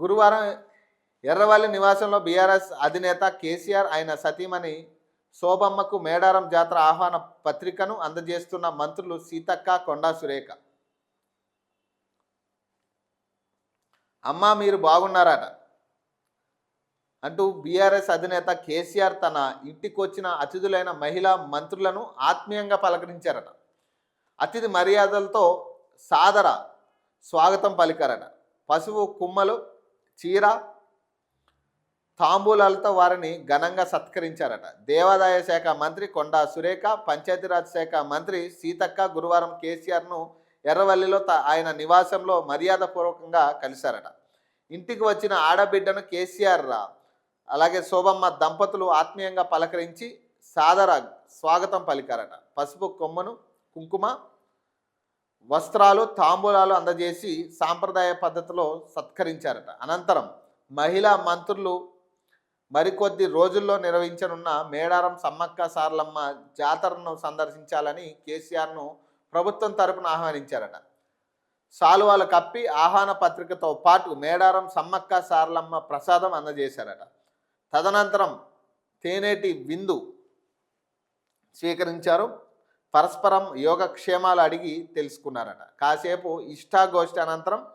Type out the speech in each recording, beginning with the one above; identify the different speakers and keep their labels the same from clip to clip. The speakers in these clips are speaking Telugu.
Speaker 1: గురువారం ఎర్రవల్లి నివాసంలో బీఆర్ఎస్ అధినేత కేసీఆర్ ఆయన సతీమణి శోభమ్మకు మేడారం జాతర ఆహ్వాన పత్రికను అందజేస్తున్న మంత్రులు సీతక్క కొండా సురేఖ. అమ్మ మీరు బాగున్నారట అంటూ బీఆర్ఎస్ అధినేత కేసీఆర్ తన ఇంటికొచ్చిన అతిథులైన మహిళా మంత్రులను ఆత్మీయంగా పలకరించారట. అతిథి మర్యాదలతో సాదర స్వాగతం పలికారట. పశువు కుమ్మలు చీర తాంబూలాలతో వారిని ఘనంగా సత్కరించారట. దేవాదాయ శాఖ మంత్రి కొండా సురేఖ పంచాయతీరాజ్ శాఖ మంత్రి సీతక్క గురువారం కేసీఆర్ను ఎర్రవల్లిలో త- ఆయన నివాసంలో మర్యాదపూర్వకంగా కలిశారట. ఇంటికి వచ్చిన ఆడబిడ్డను కేసీఆర్ అలాగే శోభమ్మ దంపతులు ఆత్మీయంగా పలకరించి సాదర స్వాగతం పలికారట. పసుపు కొమ్మను కుంకుమ వస్త్రాలు తాంబూలాలు అందజేసి సాంప్రదాయ పద్ధతిలో సత్కరించారట. అనంతరం మహిళా మంత్రులు మరికొద్ది రోజుల్లో నిర్వహించనున్న మేడారం సమ్మక్క సారలమ్మ జాతరను సందర్శించాలని కేసీఆర్ను ప్రభుత్వం తరపున ఆహ్వానించారట. సాలువాలు కప్పి ఆహ్వాన పత్రికతో పాటు మేడారం సమ్మక్క సారలమ్మ ప్రసాదం అందజేశారట. తదనంతరం తేనేటి విందు స్వీకరించారు. పరస్పరం యోగక్షేమాలు అడిగి తెలుసుకున్నారట. కాసేపు ఇష్టాగోష్ఠి అనంతరం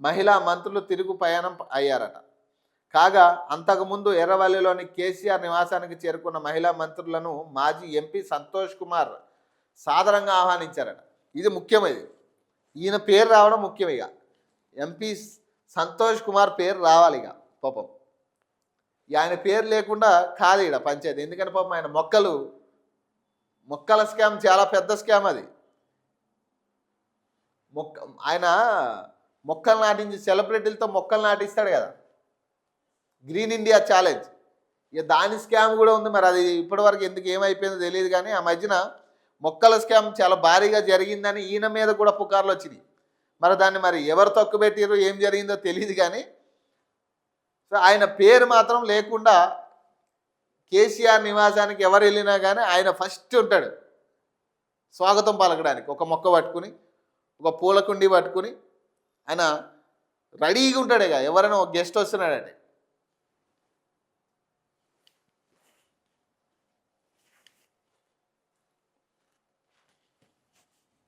Speaker 1: మహిళా మంత్రులు తిరుగు ప్రయాణం అయ్యారట. కాగా అంతకుముందు ఎర్రవల్లిలోని కేసీఆర్ నివాసానికి చేరుకున్న మహిళా మంత్రులను మాజీ ఎంపీ సంతోష్ కుమార్ సాదరంగా ఆహ్వానించారట. ఇది ముఖ్యమైనది. ఈయన పేరు రావడం ముఖ్యం ఇక. ఎంపీ సంతోష్ కుమార్ పేరు రావాలి ఇక పాపం. ఆయన పేరు లేకుండా కాదు ఇక పంచాయతీ. ఎందుకంటే పాపం ఆయన మొక్కలు మొక్కల స్కామ్ చాలా పెద్ద స్కామ్ అది. మొక్క ఆయన మొక్కలు నాటించి సెలబ్రిటీలతో మొక్కలు నాటిస్తాడు కదా. Green India challenge. ఇక దాని స్కామ్ కూడా ఉంది మరి అది ఇప్పటివరకు ఎందుకు ఏమైపోయిందో తెలియదు కానీ ఆ మధ్యన మొక్కల స్కామ్ చాలా భారీగా జరిగిందని ఈయన మీద కూడా పుకార్లు వచ్చినాయి. మరి దాన్ని మరి ఎవరు తొక్కుపెట్టారు ఏం జరిగిందో తెలియదు కానీ సో ఆయన పేరు మాత్రం లేకుండా కేసీఆర్ నివాసానికి ఎవరు వెళ్ళినా కానీ ఆయన ఫస్ట్ ఉంటాడు. స్వాగతం పలకడానికి. ఒక మొక్క పట్టుకుని ఒక పూల కుండీ పట్టుకుని ఆయన రెడీగా ఉంటాడేగా. ఎవరైనా ఒక గెస్ట్ వస్తున్నాడంటే.